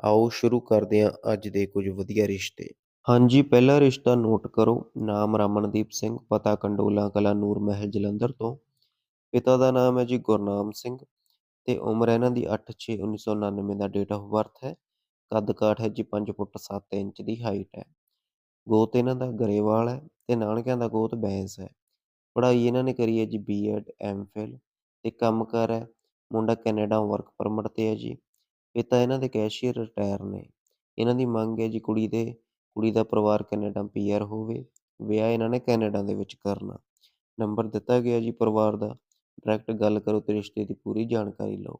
ਆਓ ਸ਼ੁਰੂ ਕਰਦੇ ਹਾਂ ਅੱਜ ਦੇ ਕੁਝ ਵਧੀਆ ਰਿਸ਼ਤੇ। ਹਾਂਜੀ, ਪਹਿਲਾ ਰਿਸ਼ਤਾ ਨੋਟ ਕਰੋ। ਨਾਮ ਰਮਨਦੀਪ ਸਿੰਘ, ਪਤਾ ਕੰਡੋਲਾ, ਕਲਾ ਨੂਰ ਮਹਿਲ, ਜਲੰਧਰ ਤੋਂ। ਪਿਤਾ ਦਾ ਨਾਮ ਹੈ ਜੀ ਗੁਰਨਾਮ ਸਿੰਘ ਤੇ ਉਮਰ ਇਹਨਾਂ ਦੀ 8/6/1999 ਦਾ ਡੇਟ ਆਫ ਬਰਥ ਹੈ। ਕੱਦ ਕਾਠ ਹੈ ਜੀ 5 ਫੁੱਟ 7 ਇੰਚ ਦੀ ਹਾਈਟ ਹੈ। ਗੋਤ ਇਹਨਾਂ ਦਾ ਗਰੇਵਾਲ ਹੈ ਤੇ ਨਾਨਕਿਆਂ ਦਾ ਗੋਤ ਬੈਂਸ ਹੈ। ਪੜ੍ਹਾਈ ਇਹਨਾਂ ਨੇ ਕਰੀ ਹੈ ਜੀ ਬੀਐਡ ਐਮਫਿਲ ਤੇ ਕੰਮ ਕਰ ਹੈ। ਮੁੰਡਾ ਕੈਨੇਡਾ ਵਰਕ ਪਰਮਿਟ ਤੇ ਹੈ ਜੀ। ਪਿਤਾ ਇਹਨਾਂ ਦੇ ਕੈਸ਼ੀਅਰ ਰਿਟਾਇਰ ਨੇ। ਇਹਨਾਂ ਦੀ ਮੰਗ ਹੈ ਜੀ ਕੁੜੀ ਦੇ, ਕੁੜੀ ਦਾ ਪਰਿਵਾਰ ਕੈਨੇਡਾ ਪੀਆਰ ਹੋਵੇ, ਵਿਆਹ ਇਹਨਾਂ ਨੇ ਕੈਨੇਡਾ ਦੇ ਵਿੱਚ ਕਰਨਾ। ਨੰਬਰ ਦਿੱਤਾ ਗਿਆ ਜੀ ਪਰਿਵਾਰ ਦਾ ਡਾਇਰੈਕਟ ਗੱਲ ਕਰੋ ਤੇ ਰਿਸ਼ਤੇ ਦੀ ਪੂਰੀ ਜਾਣਕਾਰੀ ਲਓ।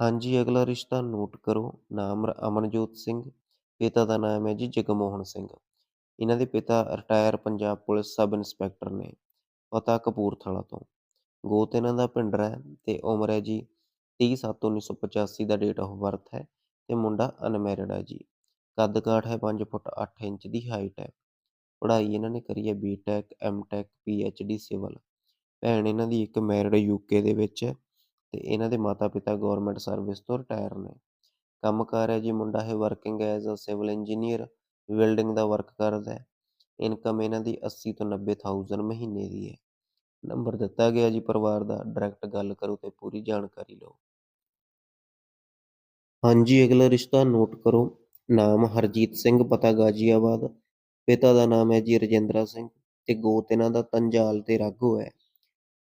ਹਾਂਜੀ, ਅਗਲਾ ਰਿਸ਼ਤਾ ਨੋਟ ਕਰੋ, ਨਾਮ ਅਮਨਜੋਤ ਸਿੰਘ, ਪਿਤਾ ਦਾ ਨਾਮ ਹੈ ਜੀ ਜਗਮੋਹਨ ਸਿੰਘ। ਇਹਨਾਂ ਦੇ ਪਿਤਾ retire Punjab police sub inspector ਨੇ ਪਤਾ ਕਪੂਰਥਲਾ ਤੋਂ। ਗੋਤ ਇਹਨਾਂ ਦਾ ਭਿੰਡਰਾ ਹੈ ਤੇ ਉਮਰ ਹੈ ਜੀ 30/7/1985 ਦਾ ਡੇਟ ਆਫ ਬਰਥ ਹੈ ਤੇ ਮੁੰਡਾ ਅਨਮੈਰਿਡ ਹੈ ਜੀ। ਕੱਦ ਕਾਠ ਹੈ 5 ਫੁੱਟ 8 ਇੰਚ ਦੀ ਹਾਈਟ ਹੈ। ਪੜ੍ਹਾਈ ਇਹਨਾਂ ਨੇ ਕਰੀ ਹੈ ਬੀਟੈਕ ਐਮਟੈਕ ਪੀਐਚਡੀ ਸਿਵਲ ਭੈਣ ਇਹਨਾਂ ਦੀ ਇੱਕ ਮੈਰਿਡ ਯੂਕੇ ਦੇ ਵਿੱਚ ਹੈ ਤੇ ਇਹਨਾਂ ਦੇ ਮਾਤਾ ਪਿਤਾ ਗਵਰਨਮੈਂਟ ਸਰਵਿਸ ਤੋਂ ਰਿਟਾਇਰ ਨੇ। ਕੰਮ ਕਾਰ ਹੈ ਜੀ ਮੁੰਡਾ ਹੈ working as a civil engineer welding the work ਕਰਦਾ ਹੈ। ਇਨਕਮ ਇਹਨਾਂ ਦੀ 80 ਤੋਂ 90000 ਮਹੀਨੇ ਦੀ ਹੈ। ਨੰਬਰ ਦਿੱਤਾ ਗਿਆ ਜੀ ਪਰਿਵਾਰ ਦਾ ਡਾਇਰੈਕਟ ਗੱਲ ਕਰੋ ਤੇ ਪੂਰੀ ਜਾਣਕਾਰੀ ਲਓ। ਹਾਂਜੀ, ਅਗਲਾ ਰਿਸ਼ਤਾ ਨੋਟ ਕਰੋ। ਨਾਮ ਹਰਜੀਤ ਸਿੰਘ, ਪਤਾ ਗਾਜੀਆਬਾਦ। ਪਿਤਾ ਦਾ ਨਾਮ ਹੈ ਜੀ ਰਜਿੰਦਰਾ ਸਿੰਘ ਤੇ ਗੋਤ ਇਹਨਾਂ ਦਾ ਤੰਜਾਲ ਤੇ ਰਾਘੋ ਹੈ।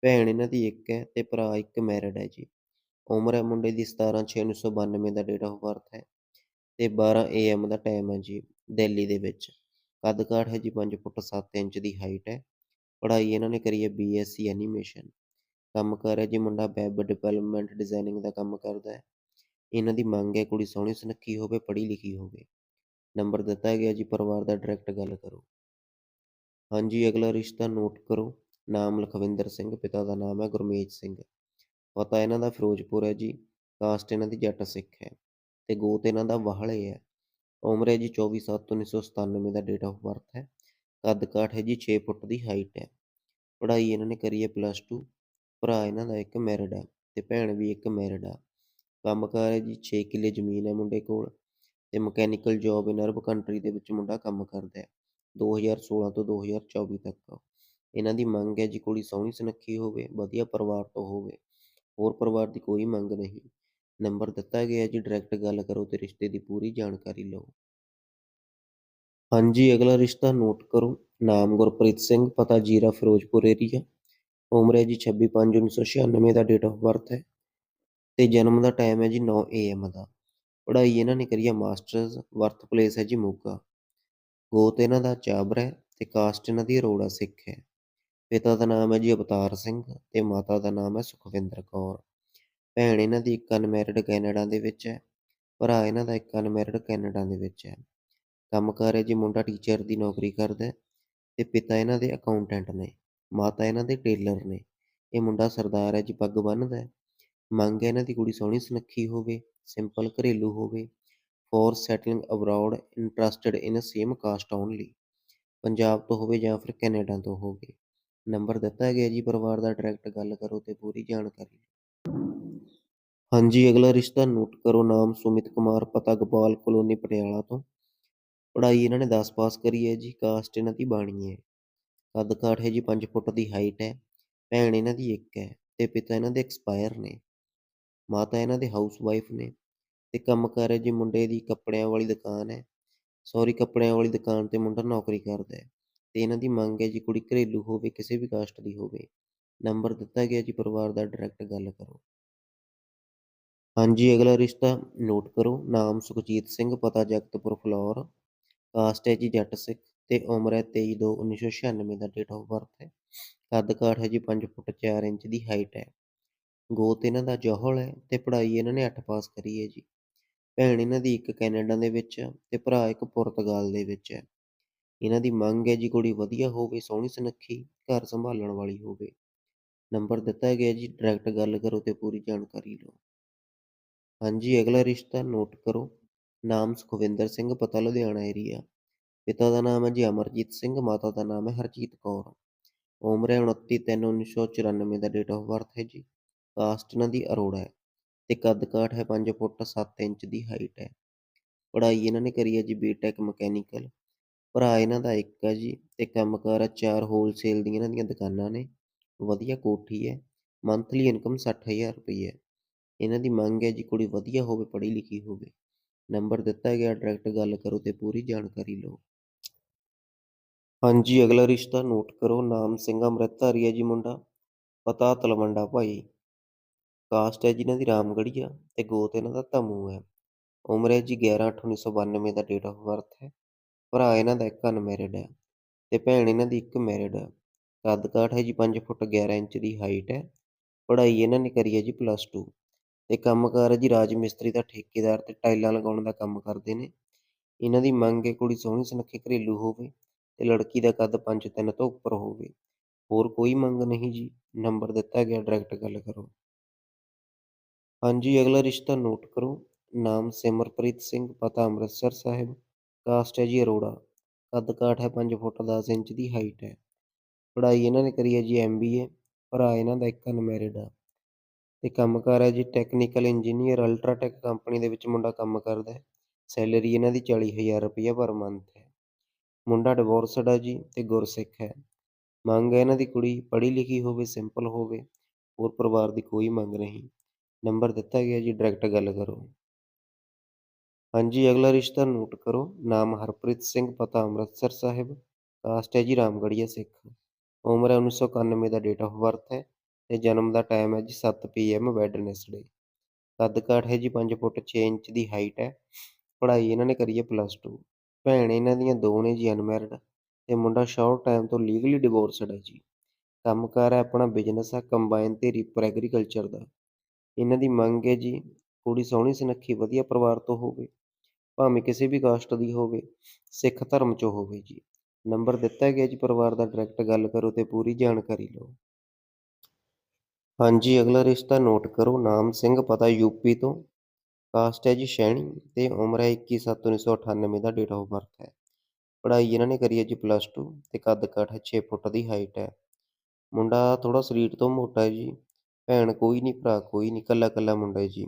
ਭੈਣ ਇਹਨਾਂ ਦੀ ਇੱਕ ਹੈ ਤੇ ਭਰਾ ਇੱਕ ਮੈਰਿਡ ਹੈ ਜੀ। ਉਮਰ ਹੈ ਮੁੰਡੇ ਦੀ 17/6/1992 ਦਾ ਡੇਟ ਆਫ ਬਰਥ ਹੈ ਤੇ 12 AM ਦਾ ਟਾਈਮ ਹੈ ਜੀ ਦਿੱਲੀ ਦੇ ਵਿੱਚ। ਕੱਦ ਕਾਠ ਹੈ ਜੀ 5 ਫੁੱਟ 7 ਇੰਚ ਦੀ ਹਾਈਟ ਹੈ। ਪੜ੍ਹਾਈ ਇਹਨਾਂ ਨੇ ਕਰੀ ਹੈ BSc ਐਨੀਮੇਸ਼ਨ ਕੰਮ ਕਰ ਹੈ ਜੀ ਮੁੰਡਾ ਵੈਬ ਡਿਵੈਲਪਮੈਂਟ ਡਿਜ਼ਾਈਨਿੰਗ ਦਾ ਕੰਮ ਕਰਦਾ ਹੈ। ਇਹਨਾਂ ਦੀ ਮੰਗ ਹੈ ਕੁੜੀ ਸੋਹਣੀ ਸੁਨੱਖੀ ਹੋਵੇ, ਪੜ੍ਹੀ ਲਿਖੀ ਹੋਵੇ। ਨੰਬਰ ਦਿੱਤਾ ਗਿਆ ਜੀ, ਪਰਿਵਾਰ ਦਾ ਡਾਇਰੈਕਟ ਗੱਲ ਕਰੋ। ਹਾਂਜੀ, ਅਗਲਾ ਰਿਸ਼ਤਾ ਨੋਟ ਕਰੋ। ਨਾਮ ਲਖਵਿੰਦਰ ਸਿੰਘ, ਪਿਤਾ ਦਾ ਨਾਮ ਹੈ ਗੁਰਮੇਜ ਸਿੰਘ। ਪਤਾ ਇਹਨਾਂ ਦਾ ਫਿਰੋਜ਼ਪੁਰ ਹੈ ਜੀ। ਕਾਸਟ ਇਹਨਾਂ ਦੀ ਜੱਟ ਸਿੱਖ ਹੈ ਤੇ ਗੋਤ ਇਹਨਾਂ ਦਾ ਵਾਹਲੇ ਹੈ। ਉਮਰ ਹੈ ਜੀ 24/7/1997 ਦਾ ਡੇਟ ਆਫ ਬਰਥ ਹੈ। ਕੱਦ ਕਾਠ ਹੈ ਜੀ 6 ਫੁੱਟ ਦੀ ਹਾਈਟ ਹੈ। ਪੜ੍ਹਾਈ ਇਹਨਾਂ ਨੇ ਕਰੀ ਹੈ ਪਲੱਸ 2 ਭਰਾ ਇਹਨਾਂ ਦਾ ਇੱਕ ਮੈਰਿਡ ਹੈ ਤੇ ਭੈਣ ਵੀ ਇੱਕ ਮੈਰਿਡ ਆ ਕੰਮ ਕਾਰ ਹੈ ਜੀ 6 ਕਿੱਲੇ ਜ਼ਮੀਨ ਹੈ ਮੁੰਡੇ ਕੋਲ ਤੇ mechanical job in Arab country ਦੇ ਵਿੱਚ ਮੁੰਡਾ ਕੰਮ ਕਰਦਾ ਹੈ। 2016 ਤੋਂ 2024 ਤੱਕ ਇਹਨਾਂ ਦੀ ਮੰਗ ਹੈ ਜੀ ਕੁੜੀ ਸੋਹਣੀ ਸੁਨੱਖੀ ਹੋਵੇ, ਵਧੀਆ ਪਰਿਵਾਰ ਤੋਂ ਹੋਵੇ, ਹੋਰ ਪਰਿਵਾਰ ਦੀ ਕੋਈ ਮੰਗ ਨਹੀਂ। ਨੰਬਰ ਦਿੱਤਾ ਗਿਆ ਜੀ ਡਾਇਰੈਕਟ ਗੱਲ ਕਰੋ ਤੇ ਰਿਸ਼ਤੇ ਦੀ ਪੂਰੀ ਜਾਣਕਾਰੀ ਲਓ। ਹਾਂਜੀ, ਅਗਲਾ ਰਿਸ਼ਤਾ ਨੋਟ ਕਰੋ। ਨਾਮ ਗੁਰਪ੍ਰੀਤ ਸਿੰਘ, ਪਤਾ ਜੀਰਾ ਫਿਰੋਜ਼ਪੁਰ ਏਰੀਆ ਉਮਰ ਹੈ ਜੀ 26/5/1996 ਦਾ ਡੇਟ ਆਫ ਬਰਥ ਹੈ। ਤੇ ਜਨਮ ਦਾ ਟਾਈਮ ਹੈ ਜੀ 9 AM ਦਾ। ਪੜ੍ਹਾਈ ਇਹਨਾਂ ਨੇ ਕਰੀ ਹੈ ਮਾਸਟਰਸ ਵਰਥ ਪਲੇਸ ਹੈ ਜੀ ਮੋਗਾ। ਗੋਤ ਇਹਨਾਂ ਦਾ ਚਾਬਰ ਹੈ ਤੇ ਕਾਸਟ ਇਹਨਾਂ ਦੀ ਅਰੋੜਾ ਸਿੱਖ ਹੈ। ਪਿਤਾ ਦਾ ਨਾਮ ਹੈ ਜੀ ਅਵਤਾਰ ਸਿੰਘ ਤੇ ਮਾਤਾ ਦਾ ਨਾਮ ਹੈ ਸੁਖਵਿੰਦਰ ਕੌਰ। ਭੈਣ ਇਹਨਾਂ ਦੀ ਇੱਕ ਅਨਮੈਰਿਡ ਕੈਨੇਡਾ ਦੇ ਵਿੱਚ ਹੈ। ਭਰਾ ਇਹਨਾਂ ਦਾ ਇੱਕ ਅਨਮੈਰਿਡ ਕੈਨੇਡਾ ਦੇ ਵਿੱਚ ਹੈ। ਕੰਮ ਕਾਰ ਹੈ ਜੀ ਮੁੰਡਾ ਟੀਚਰ ਦੀ ਨੌਕਰੀ ਕਰਦਾ ਹੈ ਤੇ ਪਿਤਾ ਇਹਨਾਂ ਦੇ ਅਕਾਊਂਟੈਂਟ ਨੇ, ਮਾਤਾ ਇਹਨਾਂ ਦੇ ਟੇਲਰ ਨੇ, ਇਹ ਮੁੰਡਾ ਸਰਦਾਰ ਹੈ, ਜੀ ਪੱਗ ਬੰਨ੍ਹਦਾ ਹੈ, ਮੰਗ ਹੈ ਇਹਨਾਂ ਦੀ ਕੁੜੀ ਸੋਹਣੀ ਸੁਨੱਖੀ ਹੋਵੇ ਸਿੰਪਲ ਘਰੇਲੂ ਹੋਵੇ for settling abroad interested in same caste only Punjab ਤੋਂ ਹੋਵੇ ਜਾਂ ਫਿਰ ਕੈਨੇਡਾ ਤੋਂ ਹੋਵੇ। ਨੰਬਰ ਦਿੱਤਾ ਗਿਆ ਜੀ, ਪਰਿਵਾਰ ਦਾ ਡਾਇਰੈਕਟ ਗੱਲ ਕਰੋ ਤੇ ਪੂਰੀ ਜਾਣਕਾਰੀ ਹਾਂਜੀ, ਅਗਲਾ ਰਿਸ਼ਤਾ ਨੋਟ ਕਰੋ, ਨਾਮ ਸੁਮਿਤ ਕੁਮਾਰ, ਪਤਾ ਗੋਪਾਲ ਕਲੋਨੀ, ਪਟਿਆਲਾ ਤੋਂ। ਪੜ੍ਹਾਈ ਇਹਨਾਂ ਨੇ 10 ਪਾਸ ਕਰੀ ਹੈ ਜੀ, ਕਾਸਟ ਇਹਨਾਂ ਦੀ ਬਾਣੀ ਹੈ। ਕੱਦ ਕਾਠ ਹੈ ਜੀ 5 ਫੁੱਟ ਦੀ ਹਾਈਟ ਹੈ, ਭੈਣ ਇਹਨਾਂ ਦੀ ਇੱਕ ਹੈ ਤੇ ਪਿਤਾ ਇਹਨਾਂ ਦੇ ਐਕਸਪਾਇਰ ਨੇ, ਮਾਤਾ ਇਹਨਾਂ ਦੇ ਹਾਊਸ ਵਾਈਫ ਨੇ ਤੇ ਕੰਮ ਕਰ ਹੈ ਜੀ, ਮੁੰਡੇ ਦੀ ਕੱਪੜਿਆਂ ਵਾਲੀ ਦੁਕਾਨ ਹੈ ਸੌਰੀ ਕੱਪੜਿਆਂ ਵਾਲੀ ਦੁਕਾਨ ਤੇ ਮੁੰਡਾ ਨੌਕਰੀ ਕਰਦਾ ਹੈ ਤੇ ਇਹਨਾਂ ਦੀ ਮੰਗ ਹੈ ਜੀ, ਕੁੜੀ ਘਰੇਲੂ ਹੋਵੇ, ਕਿਸੇ ਵੀ ਕਾਸਟ ਦੀ ਹੋਵੇ, ਨੰਬਰ ਦਿੱਤਾ ਗਿਆ ਜੀ, ਪਰਿਵਾਰ ਦਾ ਡਾਇਰੈਕਟ ਗੱਲ ਕਰੋ। ਹਾਂਜੀ, ਅਗਲਾ ਰਿਸ਼ਤਾ ਨੋਟ ਕਰੋ, ਨਾਮ ਸੁਖਜੀਤ ਸਿੰਘ, ਪਤਾ ਜਗਤਪੁਰ, ਫਲੋਰ। ਕਾਸਟ ਹੈ ਜੀ ਜੱਟ ਸਿੱਖ ਤੇ ਉਮਰ ਹੈ 23/2/1996 ਦਾ ਡੇਟ ਆਫ ਬਰਥ ਹੈ। ਕੱਦ ਕਾਠ ਹੈ ਜੀ 5 ਫੁੱਟ 4 ਇੰਚ ਦੀ ਹਾਈਟ ਹੈ। ਗੋਤ ਇਹਨਾਂ ਦਾ ਜੋਹਲ ਹੈ ਤੇ ਪੜ੍ਹਾਈ ਇਹਨਾਂ ਨੇ 8 ਪਾਸ ਕਰੀ ਹੈ ਜੀ। ਭੈਣ ਇਹਨਾਂ ਦੀ ਇੱਕ ਕੈਨੇਡਾ ਦੇ ਵਿੱਚ ਆ ਤੇ ਭਰਾ ਇੱਕ ਪੁਰਤਗਾਲ ਦੇ ਵਿੱਚ ਹੈ। ਇਹਨਾਂ ਦੀ ਮੰਗ ਹੈ ਜੀ ਕੁੜੀ ਵਧੀਆ ਹੋਵੇ, ਸੋਹਣੀ ਸੁਨੱਖੀ, ਘਰ ਸੰਭਾਲਣ ਵਾਲੀ ਹੋਵੇ। ਨੰਬਰ ਦਿੱਤਾ ਗਿਆ ਜੀ ਡਾਇਰੈਕਟ ਗੱਲ ਕਰੋ ਤੇ ਪੂਰੀ ਜਾਣਕਾਰੀ ਲਓ। ਹਾਂਜੀ, ਅਗਲਾ ਰਿਸ਼ਤਾ ਨੋਟ ਕਰੋ। ਨਾਮ ਸੁਖਵਿੰਦਰ ਸਿੰਘ, ਪਤਾ ਲੁਧਿਆਣਾ ਏਰੀਆ ਪਿਤਾ ਦਾ ਨਾਮ ਹੈ ਜੀ ਅਮਰਜੀਤ ਸਿੰਘ, ਮਾਤਾ ਦਾ ਨਾਮ ਹੈ ਹਰਜੀਤ ਕੌਰ। ਉਮਰ ਹੈ 29/3/1994 ਦਾ ਡੇਟ ਆਫ ਬਰਥ ਹੈ ਜੀ। ਕਾਸਟ ਇਹਨਾਂ ਦੀ ਅਰੋੜਾ ਹੈ ਤੇ ਕੱਦ ਕਾਠ ਹੈ 5 ਫੁੱਟ 7 ਇੰਚ ਦੀ ਹਾਈਟ ਹੈ। ਪੜ੍ਹਾਈ ਇਹਨਾਂ ਨੇ ਕਰੀ ਹੈ ਜੀ ਬੀਟੈਕ ਮਕੈਨੀਕਲ ਭਰਾ ਇਹਨਾਂ ਦਾ ਇੱਕ ਹੈ ਜੀ ਤੇ ਕੰਮਕਾਰ ਹੈ ਚਾਰ ਹੋਲਸੇਲ ਦੀਆਂ ਇਹਨਾਂ ਦੀਆਂ ਦੁਕਾਨਾਂ ਨੇ। ਵਧੀਆ ਕੋਠੀ ਹੈ ਮੰਥਲੀ ਇਨਕਮ 60000 ਰੁਪਏ ਹੈ। ਇਹਨਾਂ ਦੀ ਮੰਗ ਹੈ ਜੀ ਕੁੜੀ ਵਧੀਆ ਹੋਵੇ, ਪੜ੍ਹੀ ਲਿਖੀ ਹੋਵੇ। ਨੰਬਰ ਦਿੱਤਾ ਗਿਆ, ਡਾਇਰੈਕਟ ਗੱਲ ਕਰੋ ਤੇ ਪੂਰੀ ਜਾਣਕਾਰੀ ਲਓ। ਹਾਂਜੀ, ਅਗਲਾ ਰਿਸ਼ਤਾ ਨੋਟ ਕਰੋ, ਨਾਮ ਸਿੰਘ ਅੰਮ੍ਰਿਤਧਾਰੀ ਹੈ ਜੀ ਮੁੰਡਾ। ਪਤਾ ਤਲਵੰਡਾ ਭਾਈ। ਕਾਸਟ ਹੈ ਜੀ ਇਹਨਾਂ ਦੀ ਰਾਮਗੜੀਆ ਤੇ ਗੋਤ ਇਹਨਾਂ ਦਾ ਧਮੂ ਹੈ। ਉਮਰ ਹੈ ਜੀ 11/8/1992 ਦਾ ਡੇਟ ਆਫ ਬਰਥ ਹੈ। ਭਰਾ ਇਹਨਾਂ ਦਾ ਇੱਕ ਅਨਮੈਰਿਡ ਹੈ ਤੇ ਭੈਣ ਇਹਨਾਂ ਦੀ ਇੱਕ ਮੈਰਿਡ ਹੈ। ਕੱਦ ਕਾਠ ਹੈ ਜੀ 5 ਫੁੱਟ 11 ਇੰਚ ਦੀ ਹਾਈਟ ਹੈ। ਪੜ੍ਹਾਈ ਇਹਨਾਂ ਨੇ ਕਰੀ ਹੈ ਜੀ ਪਲੱਸ 2 ਤੇ ਕੰਮਕਾਰ ਹੈ ਜੀ ਰਾਜ ਮਿਸਤਰੀ ਦਾ ਠੇਕੇਦਾਰ ਤੇ ਟਾਈਲਾਂ ਲਗਾਉਣ ਦਾ ਕੰਮ ਕਰਦੇ ਨੇ। ਇਹਨਾਂ ਦੀ ਮੰਗ ਹੈ ਕੁੜੀ ਸੋਹਣੀ ਸੁਨੱਖੀ ਘਰੇਲੂ ਹੋਵੇ ਤੇ ਲੜਕੀ ਦਾ ਕੱਦ 5-3 ਤੋਂ ਉੱਪਰ ਹੋਵੇ। ਹੋਰ ਕੋਈ ਮੰਗ ਨਹੀਂ ਜੀ, ਨੰਬਰ ਦਿੱਤਾ ਗਿਆ, ਡਾਇਰੈਕਟ ਗੱਲ ਕਰੋ। ਹਾਂਜੀ, ਅਗਲਾ ਰਿਸ਼ਤਾ ਨੋਟ ਕਰੋ। ਨਾਮ ਸਿਮਰਪ੍ਰੀਤ ਸਿੰਘ, ਪਤਾ ਅੰਮ੍ਰਿਤਸਰ ਸਾਹਿਬ। ਕਾਸਟ ਹੈ ਜੀ ਅਰੋੜਾ। ਕੱਦ ਕਾਠ ਹੈ 5 ਫੁੱਟ 10 ਇੰਚ ਦੀ, ਹਾਈਟ ਹੈ। ਪੜ੍ਹਾਈ ਇਹਨਾਂ ਨੇ ਕਰੀ ਹੈ ਜੀ ਐਮਬੀਏ ਭਰਾ ਇਹਨਾਂ ਦਾ ਇੱਕ ਅਨਮੈਰਿਡ ਆ। ਤੇ ਕੰਮਕਾਰ ਹੈ ਜੀ ਟੈਕਨੀਕਲ ਇੰਜੀਨੀਅਰ ਅਲਟਰਾਟੈਕ ਕੰਪਨੀ ਦੇ ਵਿੱਚ ਮੁੰਡਾ ਕੰਮ ਕਰਦਾ ਹੈ। ਸੈਲਰੀ ਇਹਨਾਂ ਦੀ 40000 ਰੁਪਏ ਪਰ ਮੰਥ ਹੈ। ਮੁੰਡਾ ਡਿਵੋਰਸਡ ਹੈ ਜੀ ਤੇ ਗੁਰਸਿੱਖ ਹੈ। ਮੰਗ ਹੈ ਇਹਨਾਂ ਦੀ ਕੁੜੀ ਪੜ੍ਹੀ ਲਿਖੀ ਹੋਵੇ ਸਿੰਪਲ ਹੋਵੇ, ਹੋਰ ਪਰਿਵਾਰ ਦੀ ਕੋਈ ਮੰਗ ਨਹੀਂ। ਨੰਬਰ ਦਿੱਤਾ ਗਿਆ ਜੀ ਡਾਇਰੈਕਟ ਗੱਲ ਕਰੋ। ਹਾਂਜੀ, ਅਗਲਾ ਰਿਸ਼ਤਾ ਨੋਟ ਕਰੋ। ਨਾਮ ਹਰਪ੍ਰੀਤ ਸਿੰਘ, ਪਤਾ ਅੰਮ੍ਰਿਤਸਰ ਸਾਹਿਬ। ਕਾਸਟ ਹੈ ਜੀ ਰਾਮਗੜੀਆ ਸਿੱਖ। ਉਮਰ ਹੈ 1991 ਦਾ ਡੇਟ ਆਫ ਬਰਥ ਹੈ। ਤੇ ਜਨਮ ਦਾ ਟਾਈਮ ਹੈ ਜੀ 7 ਪੀਐਮ ਵੈਡਨਸਡੇ ਕੱਦ ਕਾਠ ਹੈ ਜੀ 5 ਫੁੱਟ 6 ਇੰਚ ਦੀ ਹਾਈਟ ਹੈ। ਪੜ੍ਹਾਈ ਇਹਨਾਂ ਨੇ ਕਰੀ ਹੈ ਪਲੱਸ 2 ਭੈਣ ਇਹਨਾਂ ਦੀਆਂ ਦੋ ਨੇ ਜੀ ਅਨਮੈਰਿਡ ਤੇ ਮੁੰਡਾ ਸ਼ਾਰਟ ਟਾਈਮ ਤੋਂ ਲੀਗਲੀ ਡਿਵੋਰਸਡ ਹੈ ਜੀ। ਕੰਮਕਾਰ ਹੈ ਆਪਣਾ ਬਿਜ਼ਨਸ ਹੈ ਕੰਬਾਈਨ ਤੇ ਰੀਪਰ ਐਗਰੀਕਲਚਰ ਦਾ। ਇਹਨਾਂ ਦੀ ਮੰਗ ਹੈ ਜੀ ਕੁੜੀ ਸੋਹਣੀ ਸੁਨੱਖੀ ਵਧੀਆ ਪਰਿਵਾਰ ਤੋਂ ਹੋਵੇ, ਭਾਵੇਂ ਕਿਸੇ ਵੀ ਕਾਸਟ ਦੀ ਹੋਵੇ, ਸਿੱਖ ਧਰਮ ਚੋਂ ਹੋਵੇ ਜੀ। ਨੰਬਰ ਦਿੱਤਾ ਗਿਆ ਜੀ ਪਰਿਵਾਰ ਦਾ ਡਾਇਰੈਕਟ ਗੱਲ ਕਰੋ ਤੇ ਪੂਰੀ ਜਾਣਕਾਰੀ ਲਓ। ਹਾਂਜੀ, ਅਗਲਾ ਰਿਸ਼ਤਾ ਨੋਟ ਕਰੋ। ਨਾਮ ਸਿੰਘ, ਪਤਾ ਯੂਪੀ ਤੋਂ। ਕਾਸਟ ਹੈ ਜੀ ਸ਼ੈਣੀ ਤੇ ਉਮਰ ਹੈ 21/7/1998 ਦਾ ਡੇਟ ਆਫ ਬਰਥ ਹੈ। ਪੜ੍ਹਾਈ ਇਹਨਾਂ ਨੇ ਕਰੀ ਹੈ ਜੀ ਪਲੱਸ 2 ਤੇ ਕੱਦ ਕਾਠ ਹੈ 6 ਫੁੱਟ ਦੀ ਹਾਈਟ ਹੈ। ਮੁੰਡਾ ਥੋੜਾ ਸਰੀਰ ਤੋਂ ਮੋਟਾ ਹੈ ਜੀ। ਭੈਣ ਕੋਈ ਨਹੀਂ, ਭਰਾ ਕੋਈ ਨਹੀਂ, ਕੱਲਾ ਕੱਲਾ ਮੁੰਡਾ ਹੈ ਜੀ।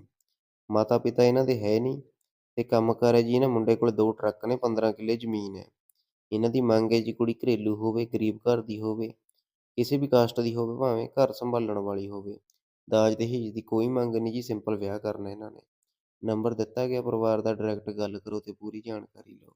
ਮਾਤਾ ਪਿਤਾ ਇਹਨਾਂ ਦੇ ਹੈ ਨਹੀਂ ਤੇ ਕੰਮਕਾਰ ਹੈ ਜੀ, ਇਹਨਾਂ ਮੁੰਡੇ ਕੋਲ ਦੋ ਟਰੱਕ ਨੇ 15 ਕਿੱਲੇ ਜ਼ਮੀਨ ਹੈ। ਇਹਨਾਂ ਦੀ ਮੰਗ ਹੈ ਜੀ ਕੁੜੀ ਘਰੇਲੂ ਹੋਵੇ, ਗਰੀਬ ਘਰ ਦੀ ਹੋਵੇ। ਕਿਸੇ ਵੀ ਕਾਸਟ ਦੀ ਹੋਵੇ, ਭਾਵੇਂ ਘਰ ਸੰਭਾਲਣ ਵਾਲੀ ਹੋਵੇ, ਦਾਜ ਦਹੇਜ ਦੀ ਕੋਈ ਮੰਗ ਨਹੀਂ ਜੀ ਸਿੰਪਲ ਵਿਆਹ ਕਰਨਾ ਇਹਨਾਂ ਨੇ। ਨੰਬਰ ਦਿੱਤਾ ਗਿਆ, ਪਰਿਵਾਰ ਦਾ ਡਾਇਰੈਕਟ ਗੱਲ ਕਰੋ ਤੇ ਪੂਰੀ ਜਾਣਕਾਰੀ ਲਓ।